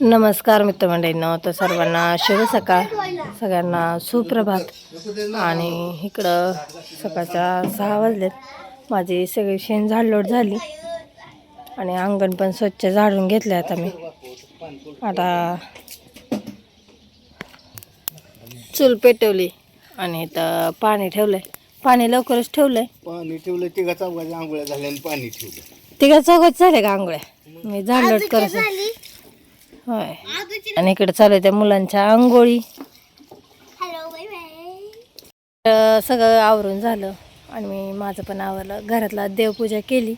नमस्कार मित्रमंडळींना तर सर्वांना शुभ सकाळ. सगळ्यांना सुप्रभात. आणि इकडं सकाळच्या सहा वाजलेत. माझी सगळी शेण झाडलोट झाली. आणि अंगण पण स्वच्छ झाडून घेतले आता मी. आता चूल पेटवली आणि इथं पाणी ठेवलं आहे पाणी लवकरच ठेवलंय. पाणी ठेवलं तिघा चौघाच्या आंघोळ्या झाल्या आणि पाणी ठेवलं तिघा चौघात झाले का आंघोळ्या? मी झाडलोट करत. होय. आणि इकडे चालू आहे त्या मुलांच्या आंघोळी. सगळं आवरून झालं आणि मी माझं पण आवरलं. घरातला देवपूजा केली.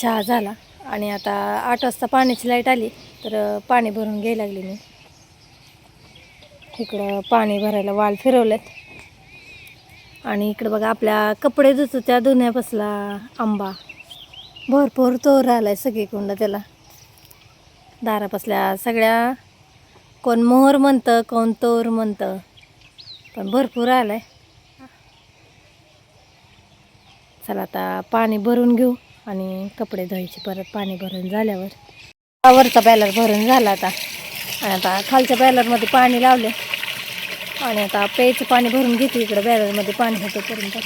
चहा झाला. आणि आता आठ वाजता पाण्याची लाइट आली तर पाणी भरून घ्यायला लागली मी. इकडं पाणी भरायला वाल फिरवलेत. आणि इकडं बघा आपल्या कपडे धुतो त्या धुण्यापासला आंबा. भरपूर तोर आलाय सगळीकडं त्याला. दारापासल्या सगळ्या कोण मोहर म्हणतं कोण तोर म्हणतं पण भरपूर आलाय. चला आता पाणी भरून घेऊ आणि कपडे धुवायचे परत पाणी भरून झाल्यावर. वरचा बॅलर भरून झाला आता. आणि आता खालच्या बॅलरमध्ये पाणी लावले आणि आता प्यायचं पाणी भरून घेते इकडं बॅरलमध्ये पाणी होतं पर्यंत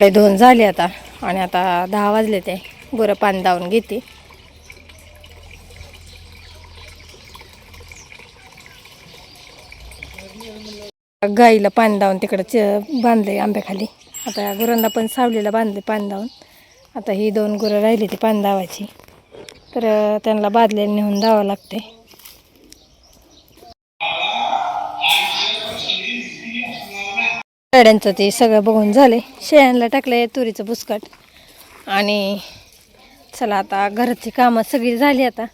कपडे धुवून झाले आता आणि आता दहा वाजले ते. गुरं पाणी दावून घेते. गाईला पाणी दावून तिकडं च बांधले आंब्याखाली. आता गुरांना पण सावलीला बांधले पाणी दावून. आता ही दोन गुरं राहिली ती पाणी दावायची. तर त्यांना बादल्याने नेऊन द्यावं लागते. शेळ्यांचं ते सगळं बघून झाले. शेळ्यांना टाकले तुरीचं बुसकाट. आणि चला आता घराची कामं सगळी झाली आता.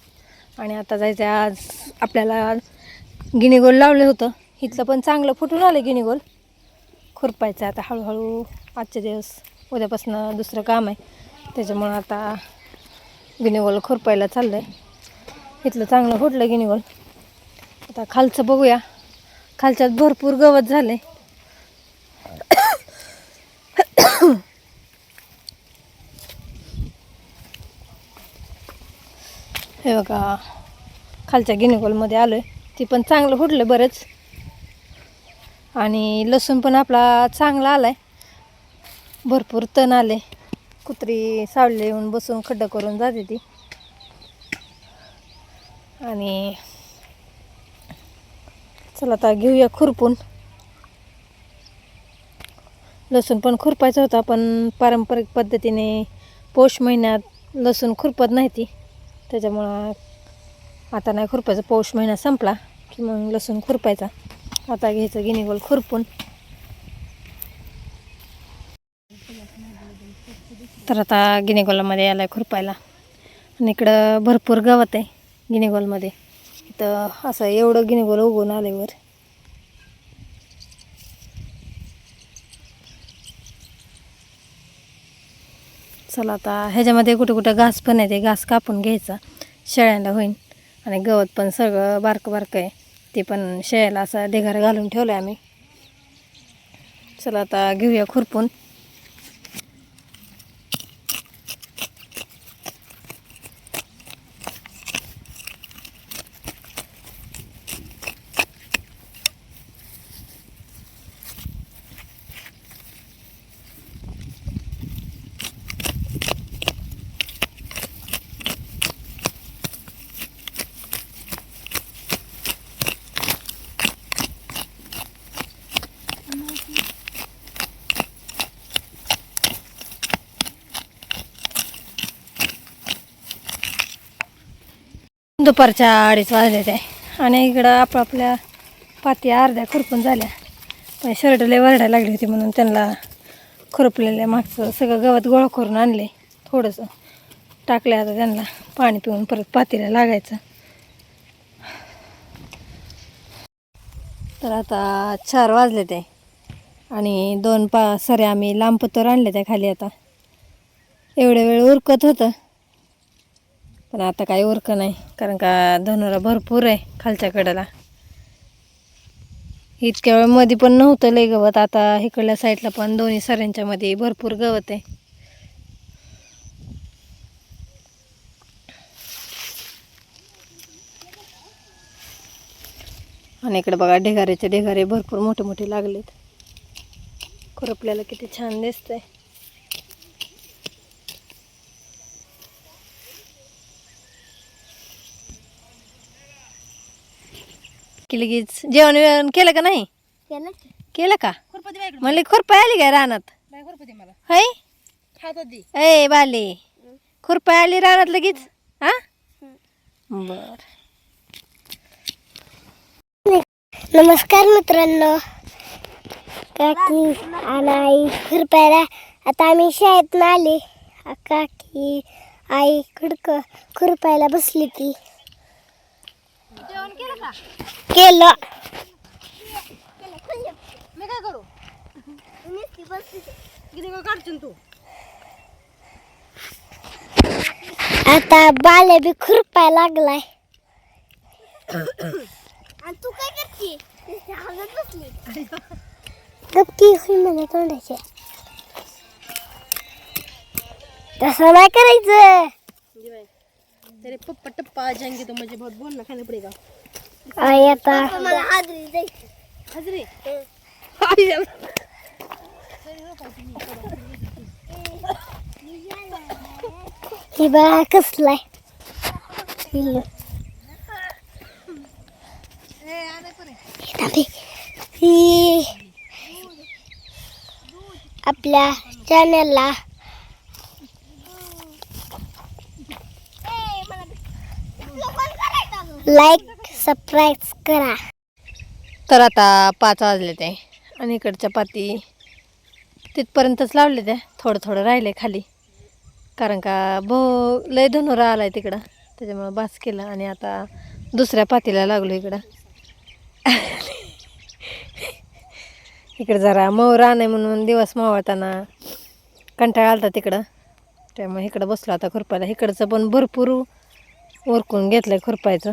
आणि आता जायचं आज आपल्याला गिणीगोल लावलं होतं. इथलं पण चांगलं फुटून आलं गिणीगोल. खुरपायचं आता हळूहळू. आजचे दिवस उद्यापासून दुसरं काम आहे. त्याच्यामुळं आता गिनेगोल खुरपायला चाललं आहे इथलं चांगलं फुटलं गिनेगोल आता खालचं बघूया. खालच्यात भरपूर गवत झालं आहे हे बघा. खालच्या गिनेगोलमध्ये आलो आहे ती पण चांगलं फुटलं बरंच. आणि लसूण पण आपला चांगला आला आहे भरपूर तण आले कुत्री सावली येऊन बसून खड्डा करून जाते ती. आणि चला आता घेऊया खुरपून. लसूण पण खुरपायचा होता पण पारंपरिक पद्धतीने पौष महिन्यात लसूण खुरपत नाही ती. त्याच्यामुळं आता नाही खुरपायचं पौष महिना संपला की मग लसूण खुरपायचा. आता घ्यायचं गिनीगोल खुरपून. तर आता गिनेगॉलमध्ये आलं आहे खुरपायला. आणि इकडं भरपूर गवत आहे गिनेगॉलमध्ये. इथं असं एवढं गिनेगॉल उगवून आले वर. चला आता ह्याच्यामध्ये कुठं कुठं घास पण आहे ते घास कापून घ्यायचा. शेळ्यांना होईन. आणि गवत पण सगळं बारकं बारकं आहे. ते पण शेळ्याला असं ढेगार घालून ठेवलं आहे आम्ही. चला आता घेऊया खुरपून. दुपारच्या अडीच वाजले ते. आणि इकडं आपापल्या पाती अर्ध्या खुरपून झाल्या. पण शर्ट लय वरडायला लागली होती म्हणून त्यांना खुरपलेल्या मागचं सगळं गवत गोळा करून आणले. थोडंसं टाकले आता त्यांना. पाणी पिऊन परत पातीला लागायचं. तर आता चार वाजले ते. आणि दोन पा सरे आम्ही लांब पत्तर आणले त्या खाली आता. एवढ्या वेळ उरकत होतं. पण आता काही उरक नाही कारण का धनुरा भरपूर आहे खालच्या कडेला. इतक्या वेळमध्ये पण नव्हतं लय गवत आता इकडल्या साईडला पण दोन्ही सऱ्यांच्या मध्ये भरपूर गवत आहे. आणि इकडे बघा ढेगाऱ्याचे ढेगारे भरपूर मोठे मोठे लागलेत. आपल्याला किती छान दिसतंय. की लगेच जेवण बिवण केलं का नाही? केलं का. म्हणले खुरपाय आली काय रानात? है ए बाले. खुरपाय आली रानात लगेच? हा? बर. नमस्कार मित्रांनो. काकी आणि आई खुरपायला. आता आम्ही शाळेत आले. आ, काकी आई खुडक खुरपायला बसली ती. केलं मी काय करू? काढशील तू? आता बाले बी खुरपाय लागलाय. तू काय करते? बसली. गपकी होईल मला तोंडाचे. तसं नाही करायचं. तेरे पप्पा टप्पा जाएंगे तो मुझे बहुत बोलना खाना पड़ेगा। आई आता। मला हाजरी हजरे? ही। बघा कसलाय पिल्लू. इथं बी. ही आपल्या चॅनलला लाईक सबस्क्राईब करा. तर आता पाच वाजले ते. आणि इकडच्या पाती तिथपर्यंतच लावले त्या थोडं थोडं राहिले खाली. कारण का भो लय धनुरा आलाय तिकडं. त्याच्यामुळं बास केलं आणि आता दुसऱ्या पातीला लागलो इकडं. इकडं जरा मऊ रान म्हणून दिवस मावळताना कंटाळा आलता तिकडं. त्यामुळे इकडं बसलो आता खुरपायला. इकडचं पण भरपूर उरकून घेतलं आहे खुरपायचं.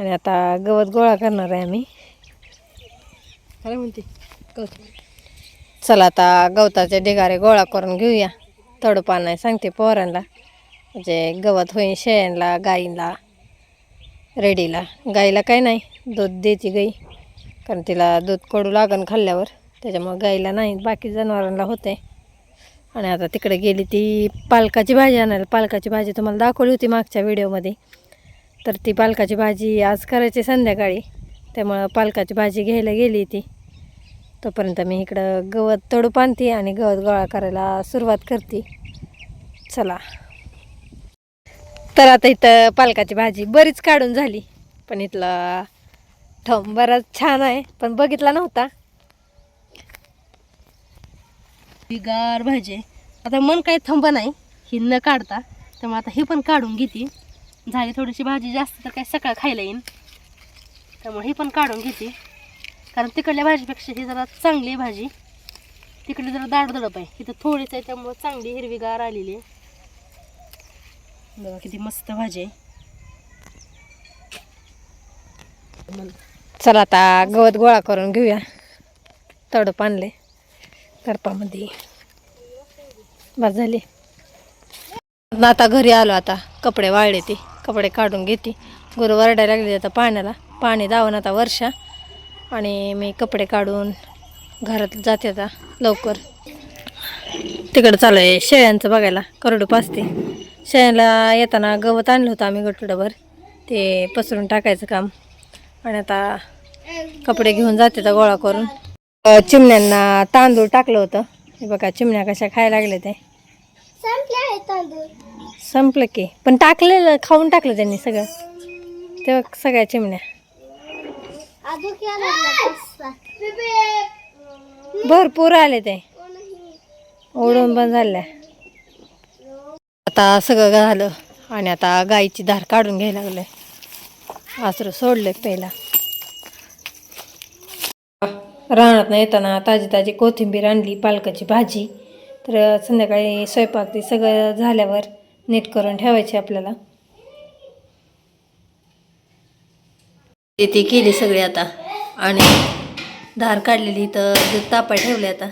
आणि आता गवत गोळा करणार आहे आम्ही. काय म्हणते चला आता गवताचे ढिगारे गोळा करून घेऊया. थोडं आहे सांगते पोरांना. म्हणजे गवत होईन शेळ्यांना गाईला रेडीला. गाईला काय नाही दूध देते गाई. कारण तिला दूध कडू लागन खाल्ल्यावर. त्याच्यामुळं गाईला नाही बाकी जनावरांना होते आणि आता तिकडे गेली ती पालकाची भाजी आणायला. पालकाची भाजी तुम्हाला दाखवली होती मागच्या व्हिडिओमध्ये तर ती पालकाची भाजी आज करायची संध्याकाळी. त्यामुळं पालकाची भाजी घ्यायला गेली ती. तोपर्यंत मी इकडं गवत तडूप आणते आणि गवत गोळा करायला सुरुवात करते. चला. तर आता इथं पालकाची भाजी बरीच काढून झाली. पण इथला ठम बराच छान आहे. पण बघितला नव्हता. बिगार भाजी आहे. आता मन काही थांब नाही ही न काढता. त्यामुळे आता ही पण काढून घेते. झाली थोडीशी भाजी जास्त तर काही सकाळ खायला येईन. त्यामुळे ही पण काढून घेते. कारण तिकडल्या भाजीपेक्षा ही जरा चांगली आहे भाजी. तिकडली जरा दाड दडप आहे. इथं थोडीच आहे त्यामुळं चांगली हिरवीगार आलेली आहे. बघा किती मस्त भाजी आहे. चला आता गवत गोळा करून घेऊया. तडप आणले. करपामध्ये बस झाली. आता घरी आलो आता. कपडे वाळले ते. कपडे काढून घेते. गुरु वरडायला लागले आता पाण्याला. पाणी दावून आता वर्षा. आणि मी कपडे काढून घरात जाते आता लवकर. तिकडं चालू आहे शेळ्यांचं बघायला. करडू पाचते. शेळ्याला येताना गवत आणलं होतं आम्ही गटुडाभर ते पसरून टाकायचं काम. आणि आता कपडे घेऊन जाते तर गोळा करून. चिमण्यांना तांदूळ टाकलं होतं. बघा चिमण्या कशा खायला लागले ते. तांदूळ. संपलं की. पण टाकलेलं खाऊन टाकलं त्यांनी सगळं. तेव्हा सगळ्या चिमण्या. भरपूर आले ते. ओढून पण झाल्या. आता सगळं झालं आणि आता गाईची धार काढून घ्यायला लागले. आसरं सोडले पहिला. रानात नाही येताना ताजी ताजी कोथिंबीर आणली पालकाची भाजी. तर संध्याकाळी स्वयंपाक ते सगळं झाल्यावर नीट करून ठेवायची आपल्याला. ते ती केली सगळी आता. आणि धार काढलेली तर दूध तापाय ठेवले आता.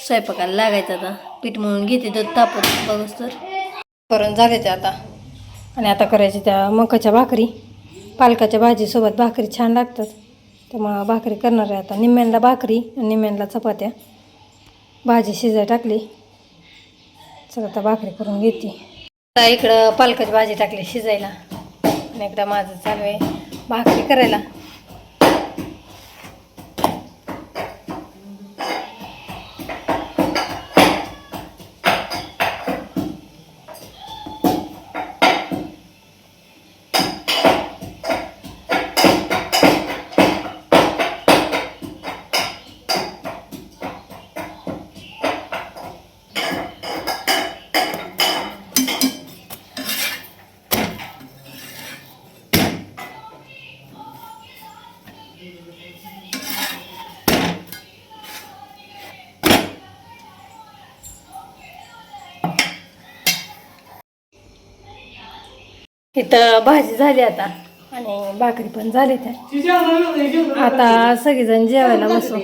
स्वयंपाकाला लागायचं आता. पीठ म्हणून घेते दूध तापत बघस तर. करून झाले ते आता. आणि आता करायचे त्या मकाच्या भाकरी. पालकाच्या भाजीसोबत भाकरी छान लागतात. त्यामुळं भाकरी करणार आहे आता. निम्म्यांना भाकरी आणि निम्म्यांना चपात्या. भाजी शिजाय टाकली. चला आता भाकरी करून घेते. आता इकडं पालकाची भाजी टाकली शिजायला. आणि इकडं माझं चालू आहे भाकरी करायला. इथं भाजी झाली आता. आणि भाकरी पण झाली त्या आता सगळेजण जेवायला बसू.